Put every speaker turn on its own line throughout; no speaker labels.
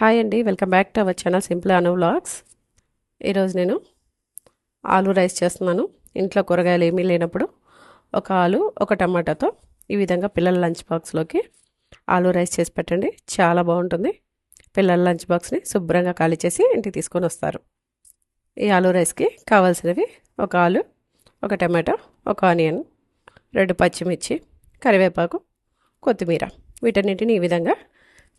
Hi అండి welcome back to our channel simple Anu vlogs ఈరోజు నేను ఆలు రైస్ చేస్తున్నాను. ఇంట్లో కూరగాయలు ఏమీ లేనప్పుడు ఒక ఆలు ఒక టమాటాతో ఈ విధంగా పిల్లల లంచ్ బాక్స్లోకి ఆలు రైస్ చేసి పెట్టండి. చాలా బాగుంటుంది. పిల్లల లంచ్ బాక్స్ని శుభ్రంగా ఖాళీ చేసి ఇంటికి తీసుకొని వస్తారు. ఈ ఆలు రైస్కి కావాల్సినవి ఒక ఆలు ఒక టమాటో ఒక ఆనియన్ రెండు పచ్చిమిర్చి కరివేపాకు కొత్తిమీర. వీటన్నిటిని ఈ విధంగా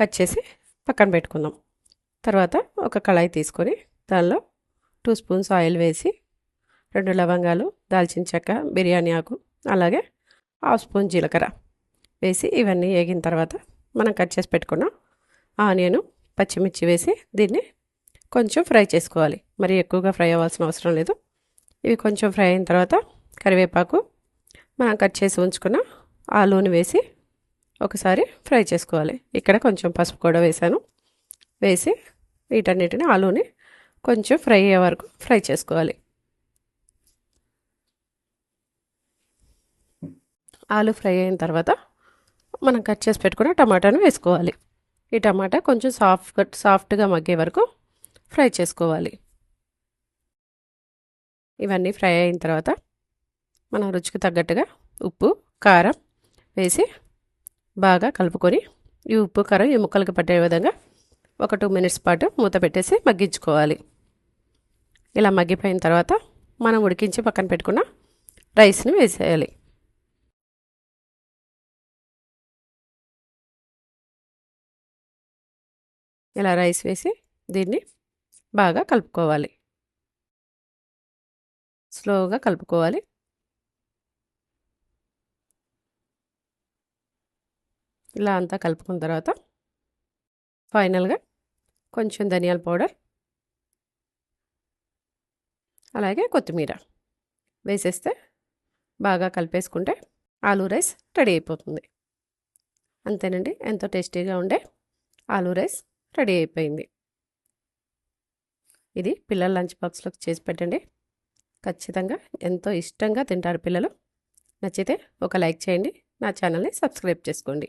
కట్ చేసి పక్కన పెట్టుకుందాం. తర్వాత ఒక కళాయి తీసుకొని దానిలో టూ స్పూన్స్ ఆయిల్ వేసి రెండు లవంగాలు దాల్చిన చెక్క బిర్యానీ ఆకు అలాగే హాఫ్ స్పూన్ జీలకర్ర వేసి ఇవన్నీ వేగిన తర్వాత మనం కట్ చేసి పెట్టుకున్న ఆనియన్ పచ్చిమిర్చి వేసి దీన్ని కొంచెం ఫ్రై చేసుకోవాలి. మరి ఎక్కువగా ఫ్రై అవ్వాల్సిన అవసరం లేదు. ఇవి కొంచెం ఫ్రై అయిన తర్వాత కరివేపాకు మనం కట్ చేసి ఉంచుకున్న ఆలూని వేసి ఒకసారి ఫ్రై చేసుకోవాలి. ఇక్కడ కొంచెం పసుపు కూడా వేసాను వేసి వీటన్నిటిని ఆలూని కొంచెం ఫ్రై అయ్యే వరకు ఫ్రై చేసుకోవాలి. ఆలు ఫ్రై అయిన తర్వాత మనం కట్ చేసి పెట్టుకున్న టమాటాను వేసుకోవాలి. ఈ టమాటా కొంచెం సాఫ్ట్ సాఫ్ట్గా మగ్గే వరకు ఫ్రై చేసుకోవాలి. ఇవన్నీ ఫ్రై అయిన తర్వాత మనం రుచికి తగ్గట్టుగా ఉప్పు కారం వేసి బాగా కలుపుకొని ఈ ఉప్పు కారం ఈ ముక్కలకి పట్టే విధంగా ఒక టూ మినిట్స్ పాటు మూత పెట్టేసి మగ్గించుకోవాలి. ఇలా మగ్గిపోయిన తర్వాత మనం ఉడికించి పక్కన పెట్టుకున్న రైస్ని వేసేయాలి. ఇలా రైస్ వేసి దీన్ని బాగా కలుపుకోవాలి. స్లోగా కలుపుకోవాలి. ఇలా అంతా కలుపుకున్న తర్వాత ఫైనల్గా కొంచెం ధనియాల పౌడర్ అలాగే కొత్తిమీర వేసేస్తే బాగా కలిపేసుకుంటే ఆలూ రైస్ రెడీ అయిపోతుంది. అంతేనండి ఎంతో టేస్టీగా ఉండే ఆలూ రైస్ రెడీ అయిపోయింది. ఇది పిల్లల లంచ్ బాక్స్లోకి చేసి పెట్టండి. ఖచ్చితంగా ఎంతో ఇష్టంగా తింటారు పిల్లలు. నచ్చితే ఒక లైక్ చేయండి నా ఛానల్ని సబ్స్క్రైబ్ చేసుకోండి.